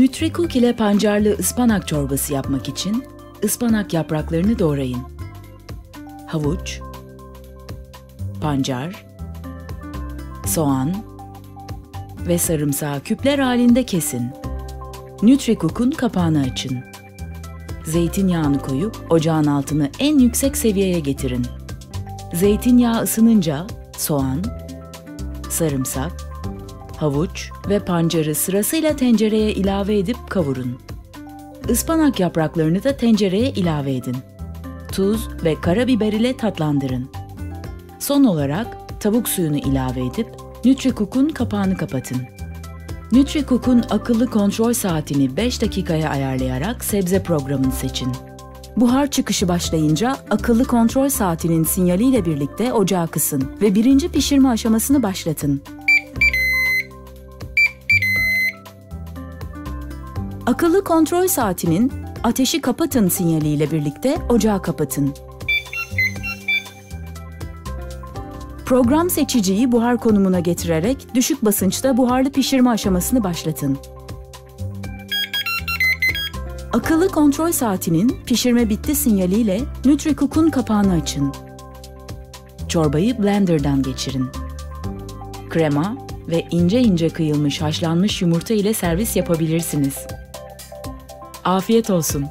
Nütrikuk ile pancarlı ıspanak çorbası yapmak için ıspanak yapraklarını doğrayın. Havuç, pancar, soğan ve sarımsağı küpler halinde kesin. Nütrikuk'un kapağını açın. Zeytinyağını koyup ocağın altını en yüksek seviyeye getirin. Zeytinyağı ısınınca soğan, sarımsak, havuç ve pancarı sırasıyla tencereye ilave edip kavurun. Ispanak yapraklarını da tencereye ilave edin. Tuz ve karabiber ile tatlandırın. Son olarak tavuk suyunu ilave edip Nütrikuk'un kapağını kapatın. Nütrikuk'un akıllı kontrol saatini 5 dakikaya ayarlayarak sebze programını seçin. Buhar çıkışı başlayınca akıllı kontrol saatinin sinyaliyle birlikte ocağı kısın ve birinci pişirme aşamasını başlatın. Akıllı kontrol saatinin ateşi kapatın sinyaliyle birlikte ocağı kapatın. Program seçiciyi buhar konumuna getirerek düşük basınçta buharlı pişirme aşamasını başlatın. Akıllı kontrol saatinin pişirme bitti sinyaliyle Nütrikuk'un kapağını açın. Çorbayı blenderdan geçirin. Krema ve ince ince kıyılmış haşlanmış yumurta ile servis yapabilirsiniz. Afiyet olsun.